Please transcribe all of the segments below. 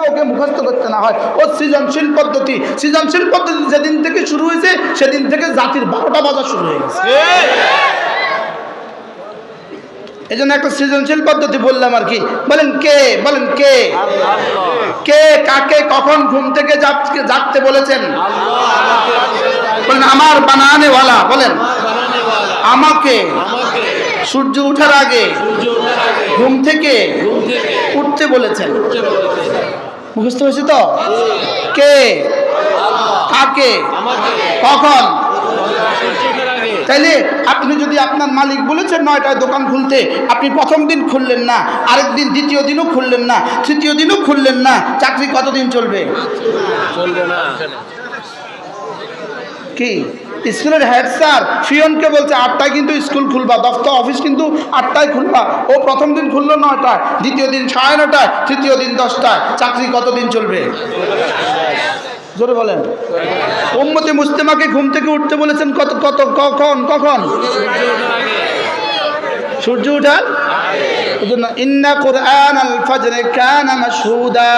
ওকে মুখস্থ করতে না হয়। ও সৃজনশীল পদ্ধতি। সৃজনশীল পদ্ধতি যেদিন থেকে শুরু হয়েছে, সেদিন থেকে জাতির বারোটা বাজা শুরু হয়ে গেছে। এই জন্য একটা সৃজনশীল পদ্ধতি বললাম আর কি। বলেন কে? বলেন কে? কে কাকে কখন ঘুম থেকে জাগ- জাগতে বলেছেন? বলেন, আমার বানানেওয়ালা। বলেন, আমাকে সূর্য ওঠার আগে ঘুম থেকে উঠতে বলেছেন। মুখস্থ হয়েছে তো? কে? কাকে? কখন? তাইলে আপনি যদি আপনার মালিক বলেছেন নয়টায় দোকান খুলতে আপনি প্রথম দিন খুললেন না আরেক দিন দ্বিতীয় দিনও খুললেন না তৃতীয় দিনও খুললেন না চাকরি কতদিন চলবে? চলবে না। কি? স্কুলের হেড স্যার ফিয়নকে বলছে, আটটায় কিন্তু স্কুল খুলবা, দফতর, অফিস কিন্তু আটটায় খুলবা। ও প্রথম দিন খুললো নয়টায়, দ্বিতীয় দিন সাড়ে নটায় তৃতীয় দিন দশটায়। চাকরি কতদিন চলবে? জোরে বলেন। উম্মতে মুস্তেমাকে ঘুম থেকে উঠতে বলেছেন কত কত, কখন কখন? সূর্য উঠার এজন্য ইন্না কুরআন আল ফজরে কানা মাশহুদা।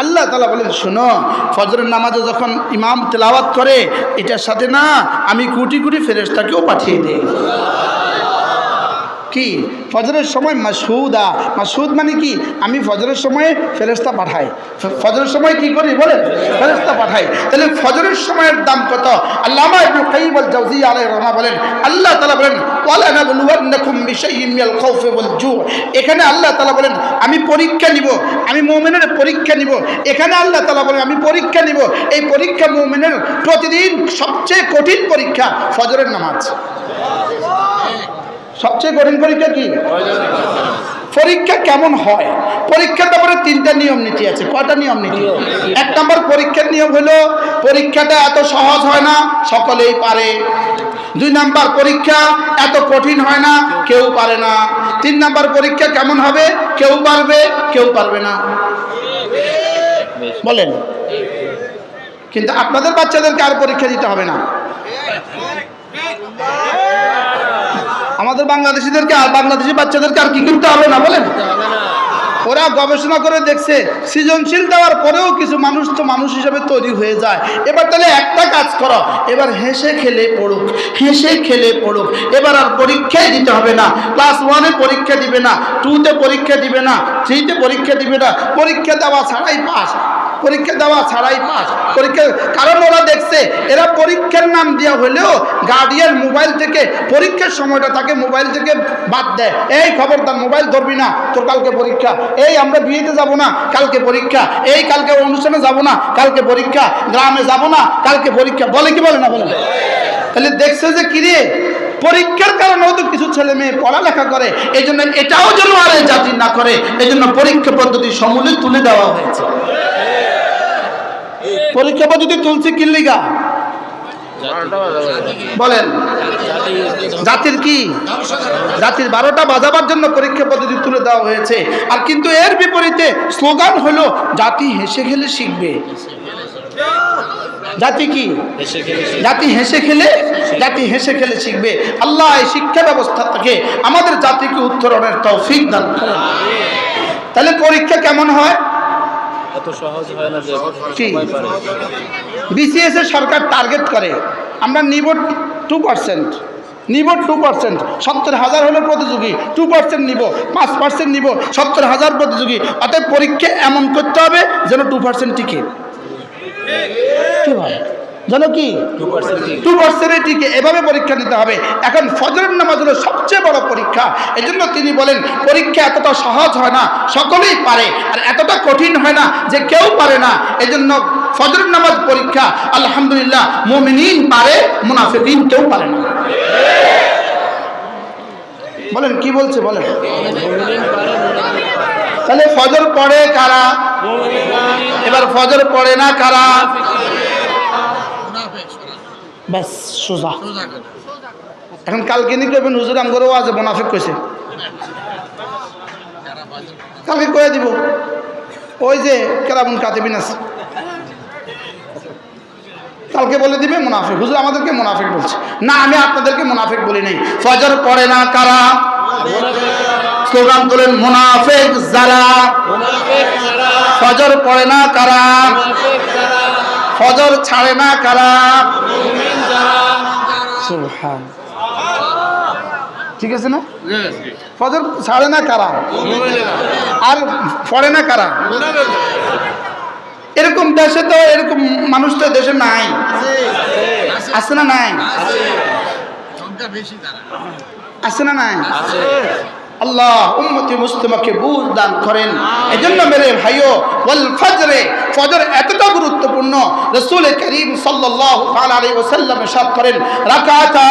আল্লাহ তালা বলেন, শোনো, ফজরের নামাজে যখন ইমাম তেলাওয়াত করে, এটার সাথে না আমি কুটি কুটি ফেরেস্তাকেও পাঠিয়ে দিই। কি? ফজরের সময় মাসুদা মাসুদ মানে কি? আমি ফজরের সময়ে ফেরেস্তা পাঠাই। ফজরের সময় কি করি বলেন? ফেরেস্তা পাঠাই। তাহলে ফজরের সময়ের দাম কত? আল্লামা ইবনে কাইয়িম আল জাওজিয়্যা আলাইহির রহমা বলেন, আল্লাহ বলেন জু এখানে আল্লাহ তাআলা বলেন, আমি পরীক্ষা নিব, আমি মুমিনের পরীক্ষা নিব। এখানে আল্লাহ তাআলা বলেন, আমি পরীক্ষা নিব। এই পরীক্ষা মুমিনের প্রতিদিন সবচেয়ে কঠিন পরীক্ষা ফজরের নামাজ। সবচেয়ে কঠিন পরীক্ষা কি? পরীক্ষা কেমন হয়? পরীক্ষার ব্যাপারে তিনটা নিয়ম নীতি আছে। কয়টা নিয়ম নীতি? এক নম্বর পরীক্ষার নিয়ম হলো, পরীক্ষাটা এত সহজ হয় না, সকলেই পারে। দুই নাম্বার পরীক্ষা এত কঠিন হয় না, কেউ পারে না। তিন নাম্বার পরীক্ষা কেমন হবে? কেউ পারবে কেউ পারবে না। বলেন। কিন্তু আপনাদের বাচ্চাদেরকে আর পরীক্ষা দিতে হবে না। আমাদের বাংলাদেশিদেরকে আর বাংলাদেশি বাচ্চাদেরকে আর কি করতে হবে না বলেন? ওরা গবেষণা করে দেখছে, সৃজনশীল দেওয়ার পরেও কিছু মানুষ তো মানুষ হিসেবে তৈরি হয়ে যায়। এবার তাহলে একটা কাজ করো, এবার হেসে খেলে পড়ুক, হেসে খেলে পড়ুক, এবার আর পরীক্ষাই দিতে হবে না। ক্লাস ওয়ানে পরীক্ষা দিবে না টুতে পরীক্ষা দিবে না থ্রিতে পরীক্ষা দিবে না, পরীক্ষা দেওয়া ছাড়াই পাস পরীক্ষা দেওয়া ছাড়াই পাস। পরীক্ষা কারণ ওরা দেখছে, এরা পরীক্ষার নাম দেওয়া হলেও গার্ডিয়ান মোবাইল থেকে পরীক্ষার সময়টা তাকে মোবাইল থেকে বাদ দেয়। এই খবরদার মোবাইল ধরবি না, তোর কালকে পরীক্ষা। এই আমরা বিয়েতে যাব না, কালকে পরীক্ষা। এই কালকে অনুষ্ঠানে যাব না, কালকে পরীক্ষা। গ্রামে যাব না, কালকে পরীক্ষা। বলে কি বলে না বলে? তাহলে দেখছে যে কিরে পরীক্ষার কারণেও তো কিছু ছেলে মেয়ে পড়ালেখা করে। এই জন্য এটাও যেন আর জাতি না করে। এই জন্য পরীক্ষা পদ্ধতি সমূলে তুলে দেওয়া হয়েছে। পরীক্ষা পদ্ধতি তুলছে কিল্লিগা বলেন। জাতির কি? জাতির বারোটা বাজাবার জন্য পরীক্ষা পদ্ধতি তুলে দেওয়া হয়েছে। আর কিন্তু এর বিপরীতে স্লোগান হলো, জাতি হেসে খেলে শিখবে। জাতি কি? জাতি হেসে খেলে, জাতি হেসে খেলে শিখবে। আল্লাহ এই শিক্ষা ব্যবস্থা থেকে আমাদের জাতিকে উত্তরণের তৌফিক দান করেন। তাহলে পরীক্ষা কেমন হয়? এত সহজ হয় না যে কি? সবাই পারে। বিসিএস এর সরকার টার্গেট করে। আমরা নিব টু পার্সেন্ট নিব টু পার্সেন্ট সত্তর হাজার হলো প্রতিযোগী। টু পার্সেন্ট নিব। পাঁচ পার্সেন্ট নিব। সত্তর হাজার প্রতিযোগী। অতএব পরীক্ষা এমন করতে হবে যেন টু পার্সেন্ট টিকে। কি হয় যেন কি? টু পার্সেন্ট টু এভাবে পরীক্ষা দিতে হবে। এখন ফজরের নামাজ হলো সবচেয়ে বড় পরীক্ষা। এই জন্য তিনি বলেন, পরীক্ষা এতটা সহজ হয় না, সকলেই পারে, আর এতটা কঠিন হয় না যে কেউ পারে না। এই জন্য ফজরের নামাজ পরীক্ষা, আলহামদুলিল্লাহ, মোমিনিন পারে, মুনাফিকিন কেউ পারে না। বলেন, কি বলছে, বলেন। তাহলে ফজর পড়ে কারা? এবার ফজর পড়ে না কারা? ব্যাস সোজা। এখন কালকে নি কইবেন হুজুর আমগরও আছে মোনাফিক কইছে। কালকে কয়ে দিব। ওই যে কেরামুন কাতিবিন আছে। কালকে বলে দিবে মুনাফিক। হুজুর আমাদেরকে মুনাফিক বলছে। না আমি আপনাদেরকে মুনাফিক বলি নাই। ফজর পড়ে না কারা? স্লোগান তোলেন মুনাফিক যারা। ফজর পড়ে না কারা? ফজর ছাড়ে না কারা? সুবহান। ঠিক আছে না? ফজর ছাড়ে না কারা? আর পড়ে না কারা? এরকম দেশে তো এরকম মানুষ তো দেশে নাই। আছে না নাই? আছে না নাই? আল্লাহ উম্মতি মুসলিমাকে বুঝ দান করেন। এই এজন্য মেরে ভাইও ওয়াল ফজরে ফজর এতটা গুরুত্বপূর্ণ রাসূল করিম ওয়াসাল্লাম ইরশাদ করেন, রাকাতা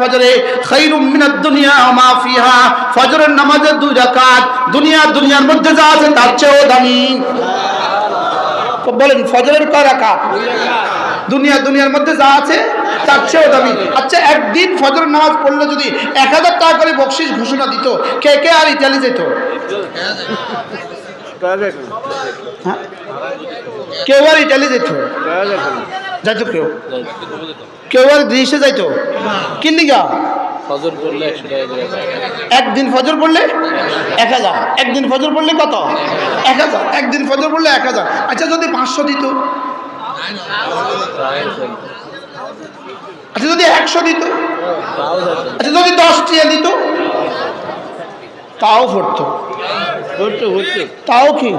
ফজরে মিনাদ দুনিয়া ফিহা। ফজরের নামাজের দুই রাকাত দুনিয়া দুনিয়ার মধ্যে যা আছে তার চেয়েও দামি। বলেন, ফজরের কয় রাকাত? দুনিয়া দুনিয়ার মধ্যে যা আছে তার চেয়েও দামি। আচ্ছা একদিন ফজর নামাজ পড়লে যদি এক হাজার টাকা করে বকশিস ঘোষণা দিত, কে কে আর ইটালি যেত? হ্যাঁ? কেউ আর ইটালি যেত যাইত কেউ? কেউ আর গ্রিসে যাইত? গা পায়। একদিন ফজর পড়লে? এক হাজার। একদিন ফজর পড়লে কত? এক হাজার। একদিন ফজর পড়লে এক হাজার। আচ্ছা যদি পাঁচশো দিত? আচ্ছা যদি একশো দিত? আচ্ছা যদি দশ টিয়া দিত? তাও পড়তো। তাও কি?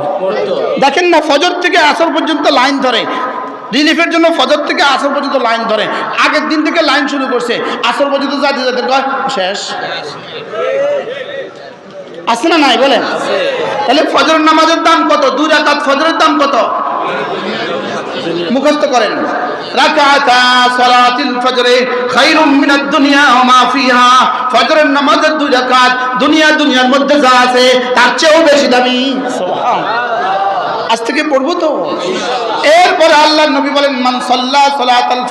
দেখেন না, ফজর থেকে আসর পর্যন্ত লাইন ধরে। রিলিফের জন্য ফজর থেকে আসর পর্যন্ত লাইন ধরে। আগের দিন থেকে লাইন শুরু করছে। আসর পর্যন্ত যাতে যাতে কয়? শেষ। আছে না নাই? বলে তাহলে ফজর নামাজের দাম কত? দুই রাকাত ফজরের দাম কত? মুখস্থ করেন। রাকাতা সালাতিল ফজরে খায়রুম মিনাদ দুনিয়া ওয়া মা ফিহা। ফজরের নামাজের দুই রাকাত দুনিয়া দুনিয়ার মধ্যে যা আছে তার চেয়েও বেশি দামি। সুবহান আজ থেকে পড়ব তো? এরপরে আল্লাহ নবী বলেন মান সাল্লা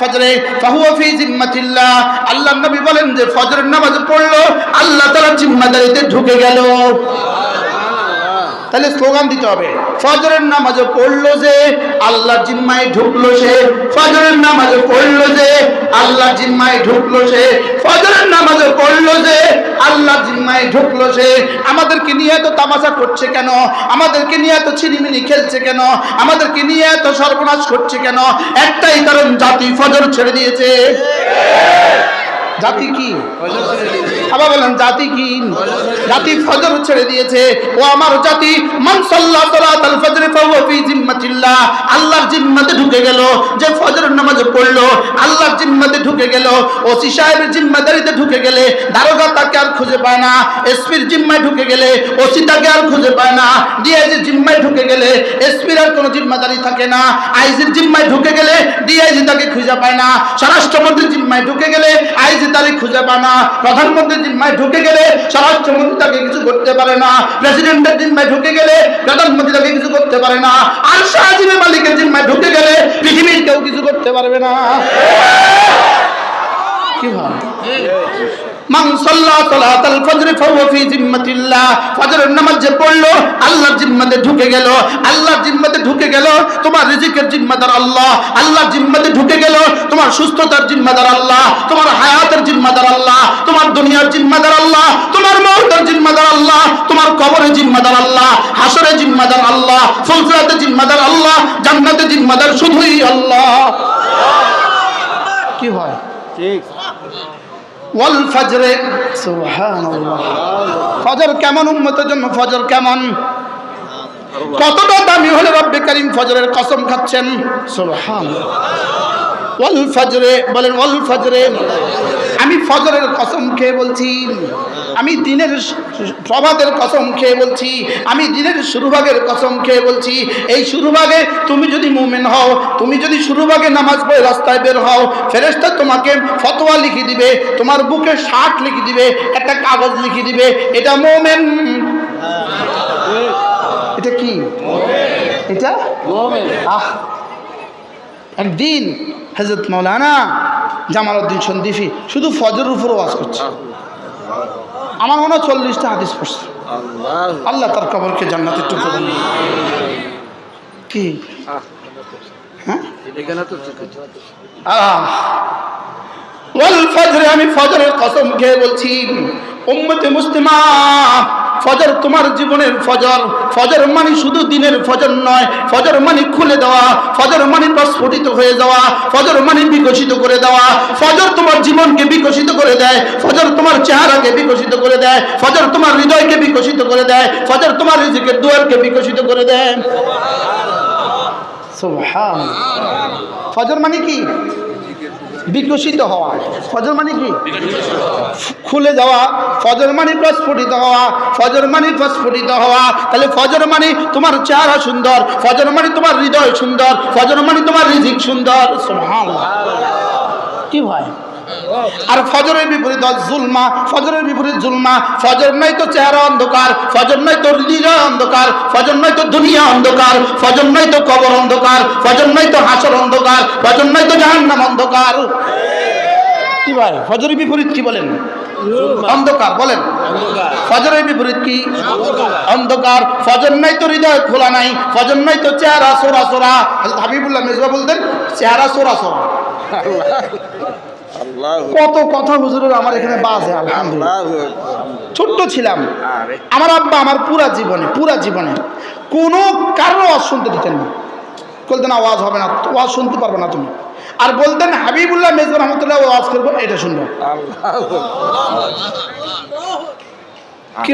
ফজরে ফাহুয়া ফি জিম্মাতিল্লাহ। আল্লাহ নবী বলেন যে ফজরের নামাজ পড়ল আল্লাহ তাআলা জিম্মাদারিতে ঢুকে গেল। তাহলে স্লোগান দিতে হবে। ফজরের নামাজে পড়ল যে আল্লাহ জিম্মায় ঢুকলো সে। ফজরের নামাজে পড়ল যে আল্লাহ জিম্মায় ঢুকলো সে। ফজরের নামাজে পড়ল যে আল্লাহ জিম্মায় ঢুকলো সে। আমাদেরকে নিয়ে এত তামাশা করছে কেন? আমাদেরকে নিয়ে এত ছিনিমিনি খেলছে কেন? আমাদেরকে নিয়ে এত সর্বনাশ করছে কেন? একটাই কারণ, জাতি ফজর ছেড়ে দিয়েছে। জাতি কি? আবার জাতি কি? জাতি ফজর ছেড়ে দিয়েছে। ও আমার জাতি, মান ফজর ফি জিম্মাতিল্লাহ। আল্লাহর জিম্মাতে ঢুকে গেল, যে ফজর নামাজ পড়ল, আল্লাহর জিম্মাতে ঢুকে গেল। সাহেবের জিম্মাদারিতে ঢুকে গেলে, দারোগা তাকে আর খুঁজে পায় না। এসপির জিম্মায় ঢুকে গেলে, ওসি তাকে আর খুঁজে পায় না। ডিআইজির জিম্মায় ঢুকে গেলে, এসপির আর কোনো জিম্মাদারি থাকে না। আইজির জিম্মায় ঢুকে গেলে, ডিআইজি তাকে খুঁজে পায় না। স্বরাষ্ট্রমন্ত্রীর জিম্মায় ঢুকে গেলে, আইজি তাকে খুঁজে পায় না। প্রধানমন্ত্রীর জিম্মায় ঢুকে গেলে স্বরাষ্ট্রমন্ত্রী তাকে কিছু করতে পারে না। প্রেসিডেন্টের জিম্মায় ঢুকে গেলে প্রধানমন্ত্রী তাকে কিছু করতে পারে না। আর শাহজিমের মালিকের জিম্মায় ঢুকে গেলে পৃথিবীর কেউ কিছু করতে পারবে না। কি হয়? মান সাল্লা সালাতাল ফজর ফাহুয়া ফি জিম্মাতিল্লাহ। ফজরের নামাজ যে পড়ল আল্লাহর জিম্মাতে ঢুকে গেল। আল্লাহর জিম্মাতে ঢুকে গেল তোমার রিজিকের জিম্মাদার আল্লাহ। আল্লাহর জিম্মাতে ঢুকে গেল তোমার সুস্থতার জিম্মাদার আল্লাহ। তোমার হায়াতের জিম্মাদার আল্লাহ। তোমার দুনিয়ার জিম্মাদার আল্লাহ। তোমার মৌতের জিম্মাদার আল্লাহ। তোমার কবরের জিম্মাদার আল্লাহ। হাসরের জিম্মাদার আল্লাহ। ফুলফিরাতের জিম্মাদার আল্লাহ। জান্নাতের জিম্মাদার শুধুই আল্লাহ। কি হয়? ঠিক। ওয়াল ফজরে। ফজর কেমন উন্মতের জন্য ফজর কেমন? কতটা দামি হলে রব্বে করিম ফজরের কসম খাচ্ছেন? সুবহান ওয়াল ফজরে বলেন ওয়াল ফজরে। আমি ফজরের কসম খেয়ে বলছি আমি দিনের প্রভাতের কসম খেয়ে বলছি আমি দিনের শুরুভাগের কসম খেয়ে বলছি। এই শুরুভাগে তুমি যদি মুমিন হও তুমি যদি শুরুভাগে নামাজ পড়ে রাস্তায় বের হও ফেরেশতা তোমাকে ফতোয়া লিখে দিবে তোমার বুকে শার্ট লিখে দিবে একটা কাগজ লিখে দিবে এটা মোমেন। এটা কি? এটা? আহ একদিন হজরত মৌলানা জামাল উদ্দিন সন্দীফি শুধু ফজর উপর ওয়াজ করছে। আমার মনে হয় চল্লিশটা হাদিস পড়ছে। আল্লাহ। তার কবরকে জান্নাতের বানিয়ে কি? হ্যাঁ? আহ! ওয়াল ফজরে আমি ফজরের কসম খেয়ে বলছি উম্মতে মুসলিমা ফজর তোমার জীবনের ফজর। ফজর মানে শুধু দিনের ফজর নয়। ফজর মানে খুলে দেওয়া। ফজর মানে প্রস্ফুটিত হয়ে যাওয়া। ফজর মানে বিকশিত করে দেওয়া। ফজর তোমার জীবনকে বিকশিত করে দেয়। ফজর তোমার চেহারাকে বিকশিত করে দেয়। ফজর তোমার হৃদয়কে বিকশিত করে দেয়। ফজর তোমার রিজিকের দুয়ারকে বিকশিত করে দেয়। ফজর মানে কি? বিকশিত হওয়া। ফজর মানে কি? খুলে যাওয়া। ফজর মানে প্রস্ফুটিত হওয়া। ফজর মানে প্রস্ফুটিত হওয়া। তাহলে ফজর মানে তোমার চেহারা সুন্দর। ফজর মানে তোমার হৃদয় সুন্দর। ফজর মানে তোমার রিজিক সুন্দর। সুবহানাল্লাহ। কি ভাই? আর ফজরের বিপরীত জুলমা ফজরের বিপরীত জুলমা ফজর নয় তো চেহারা অন্ধকার ফজর নয় তো হৃদয় অন্ধকার ফজর নয় তো দুনিয়া অন্ধকার ফজর নয় তো কবর অন্ধকার ফজর নয় তো হাসর অন্ধকার ফজর নয় তো জাহান্নাম অন্ধকার। কি ভাই ফজরের বিপরীত কি বলেন? অন্ধকার বলেন। ফজরের বিপরীত কি? অন্ধকার। ফজর নাই তো হৃদয় খোলা নাই ফজর নাই তো চেহারা সোরা সোরা হাবিবুল্লাহ মেজবা বলতেন চেহারা সোরা সোরা কত কথা হুজুরের আমার এখানে বাজে আলহামদুলিল্লাহ। ছোট্ট ছিলাম। আমার আব্বা আমার পুরা জীবনে পুরা জীবনে কোনো কারও আওয়াজ শুনতে দিতেন না। বলতেন আওয়াজ হবে না আওয়াজ শুনতে পারবে না তুমি। আর বলতেন হাবিবুল্লাহ মেজবা রহমতুল্লাহ আওয়াজ করব এটা শুনব। কি